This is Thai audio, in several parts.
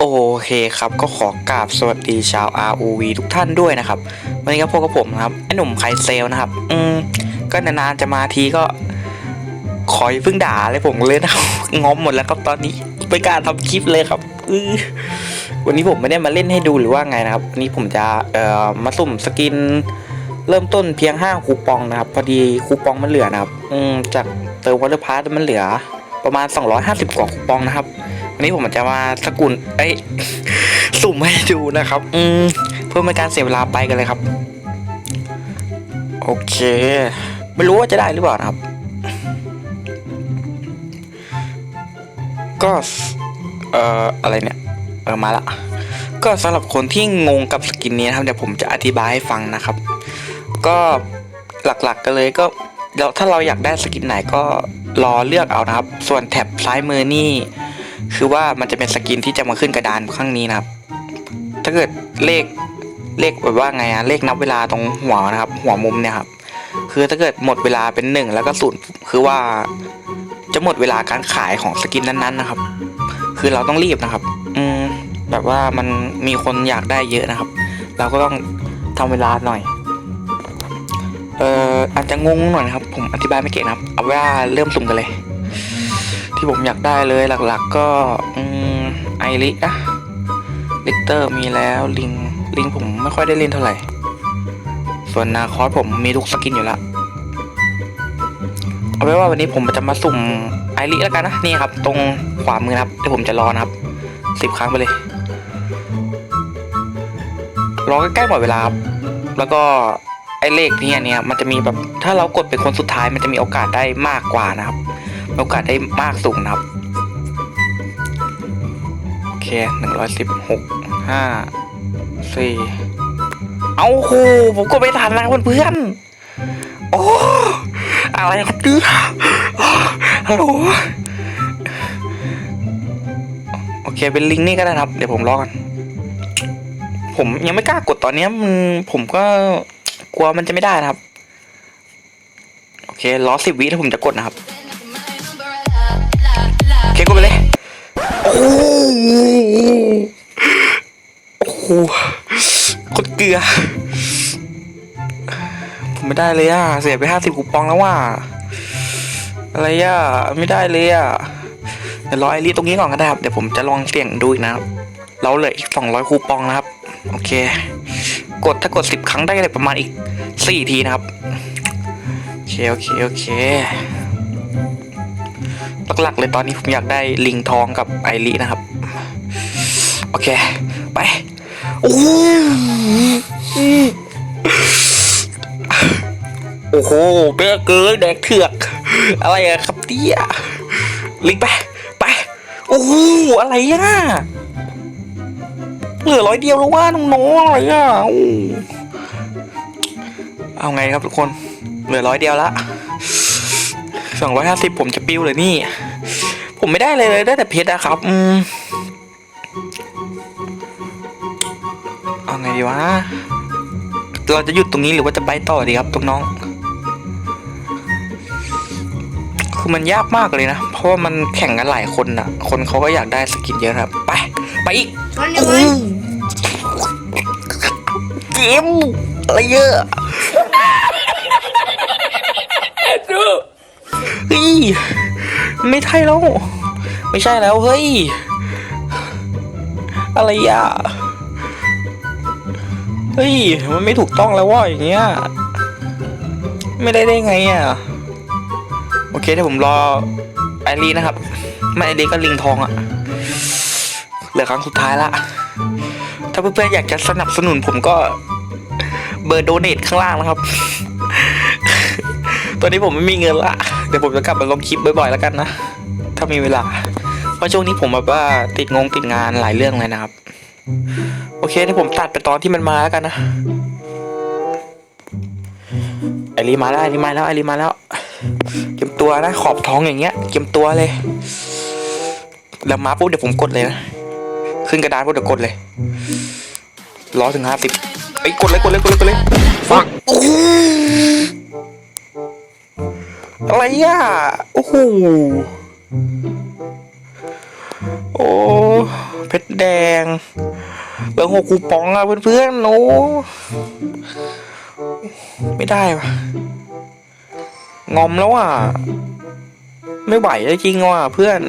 โอเคครับก็ขอกราบสวัสดีชาว ROV ทุกท่านด้วยนะครับ วันนี้ก็พบกับผมนะครับไอหนุ่มไคเซลนะครับ อืมก็นานๆจะมาทีก็ ขอยพิ่งด่าเลยผมเลยนะครับงอมหมดแล้วครับตอนนี้ไม่กล้ารทำคลิปเลยครับอืวันนี้ผมไม่ได้มาเล่นให้ดูหรือว่าไงนะครับวันนี้ผมจะเอ่อมาสุ่มสกิน เริ่มต้นเพียง5คูปองนะครับ พอดีคูปองมันเหลือนะครับ อืมจากเติมวอเตอร์พาร์มันเหลือ ประมาณ 250 กว่าคูปองนะครับ วันนี้ผมจะมาสกุลเอ้ยสุ่มให้ดูนะครับ อืมเพื่อไม่การเสียเวลาไปกันเลยครับ โอเค ไม่รู้ว่าจะได้หรือเปล่านะครับ ก็เอ่ออะไรเนี่ยเออมาละก็สำหรับคนที่งงกับสกินนี้นะครับเดี๋ยวผมจะอธิบายให้ฟังนะครับ ก็หลักๆกันเลยก็เราถ้าเราอยากได้สกินไหนก็รอเลือกเอานะครับ ส่วนแท็บซ้ายมือนี่ คือว่ามันจะเป็นสกินที่จะมาขึ้นกระดานข้างนี้นะครับ ถ้าเกิดเลขเลขแบบว่าไงอะเลขนับเวลาตรงหัวนะครับ หัวมุมเนี่ยครับ คือถ้าเกิดหมดเวลาเป็นหนึ่งแล้วก็ศูนย์คือว่าจะหมดเวลาการขายของสกินนั้นๆนะครับ คือเราต้องรีบนะครับ อืมแบบว่ามันมีคนอยากได้เยอะนะครับ เราก็ต้องทำเวลาหน่อย เอ่ออาจจะงงหน่อยนะครับ ผมอธิบายไม่เก่งนะครับ เอาว่าเริ่มสุ่มกันเลย ที่ผมอยากได้เลยหลักๆก็ไอริอะลิกเตอร์มีแล้วลิงลิงผมไม่ค่อยได้เล่นเท่าไหร่ ส่วนนาคอสผมมีทุกสกินอยู่ล้วเอาไว้ว่าวันนี้ผมจะมาสุ่มไอริแล้วกันนะนี่ครับ ตรงขวามือครับเดี๋ยวผมจะรอนะครับสิบครั้งไปเลยรอใกล้ๆหมดเวลาครับแล้วก็ไอเลขนี่เนี่ยมันจะมีแบบถ้าเรากดเป็นคนสุดท้ายมันจะมีโอกาสได้มากกว่านะครับ โอกาสได้มากสูงนะครับ โอเคหนึ่งร้อยสิบหกห้าสี่เอาโหผมก็ไม่ทันนะเพื่อนๆโอ้อะไรครับเนี่ยฮัลโหลโอเคเป็นลิงก์นี่ก็ได้ครับ เดี๋ยวผมรอกันผมยังไม่กล้ากดตอนนี้มันผมก็กลัวมันจะไม่ได้นะครับ โอเครอสิบวิแล้วผมจะกดนะครับ เคกดไปเลย โอ้โหโอ้โหกดเกลือ ผมไม่ได้เลยอะ เสียไปห้าสิบคูปองแล้วว่าอะไรอะ ไม่ได้เลยอะ เดี๋ยวรอไอรีตรงนี้ก่อนก็ได้ครับ เดี๋ยวผมจะลองเสี่ยงดูอีกนะครับ เราเหลืออีกสองร้อยคูปองนะครับ โอเค กดถ้ากดสิบครั้งได้เลยประมาณอีกสี่ทีนะครับ โอเค โอเค โอเค หลักๆ เลยตอนนี้ผมอยากได้ลิงทองกับไอรีนะครับ โอเค ไปโอ้โหโอ้โหเบ้อเกินแดกเถือก อะไรอะครับเตี้ยลิงไป ไป โอ้โหอะไรอะเหลือร้อยเดียวแล้วว่าน้องๆอะไรอะเอาไงครับทุกคน เหลือร้อยเดียวละ สองร้อยห้าสิบผมจะปิ้วเลยนี่ ผมไม่ได้เลยเลยได้แต่เพชรอะครับอืมเอาไงดีวะ เราจะหยุดตรงนี้หรือว่าจะไปต่อดีครับตรงน้อง คือมันยากมากเลยนะ เพราะว่ามันแข่งกันหลายคนนะคนเขาก็อยากได้สกินเยอะครับ ไป ไปอีกมันยังไงเกมอะไรเยอะ เฮ้ยไม่ใช่แล้ว ไม่ใช่แล้ว เฮ้ย อะไรอะ เฮ้ย มันไม่ถูกต้องแล้วว่าอย่างเงี้ย ไม่ได้ได้ไงอะ โอเคเดี๋ยวผมรอไอรีนะครับ ไม่ไอรีก็ลิงทองอะ เหลือครั้งสุดท้ายละ ถ้าเพื่อนๆอยากจะสนับสนุนผมก็เบอร์โดเนทข้างล่างนะครับ ตอนนี้ผมไม่มีเงินละ เดี๋ยวผมจะกลับมาลงคลิปบ่อยๆแล้วกันนะ ถ้ามีเวลา เพราะช่วงนี้ผมแบบว่าติดงงติดงานหลายเรื่องเลยนะครับ โอเคเดี๋ยวผมตัดไปตอนที่มันมาแล้วกันนะไอรีมาแล้วไอรีมาแล้วไอรีมาแล้ว เก็บตัวนะขอบท้องอย่างเงี้ย เก็บตัวเลยแล้วมาปุ๊บเดี๋ยวผมกดเลยนะ ขึ้นกระดานปุ๊บเดี๋ยวกดเลยรอถึงห้าสิบไอ้กดเลยกดเลยกดเลยกดเลยฟัง ไรอะ โอ้โห โอ้เพชรแดงเหลือหกคูปองอะเพื่อนๆโอ้ไม่ได้ปะงอมแล้วอะ ไม่ไหวแล้วจริงว่ะเพื่อน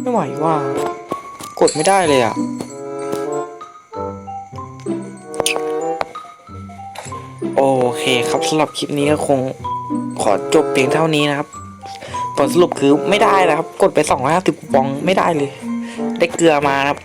ไม่ไหวว่ะกดไม่ได้เลยอะ โอเคครับสำหรับคลิปนี้ก็คงขอจบเพียงเท่านี้นะครับ ผลสรุปคือไม่ได้นะครับ กดไป250คูปองไม่ได้เลย ได้เกลือมานะครับ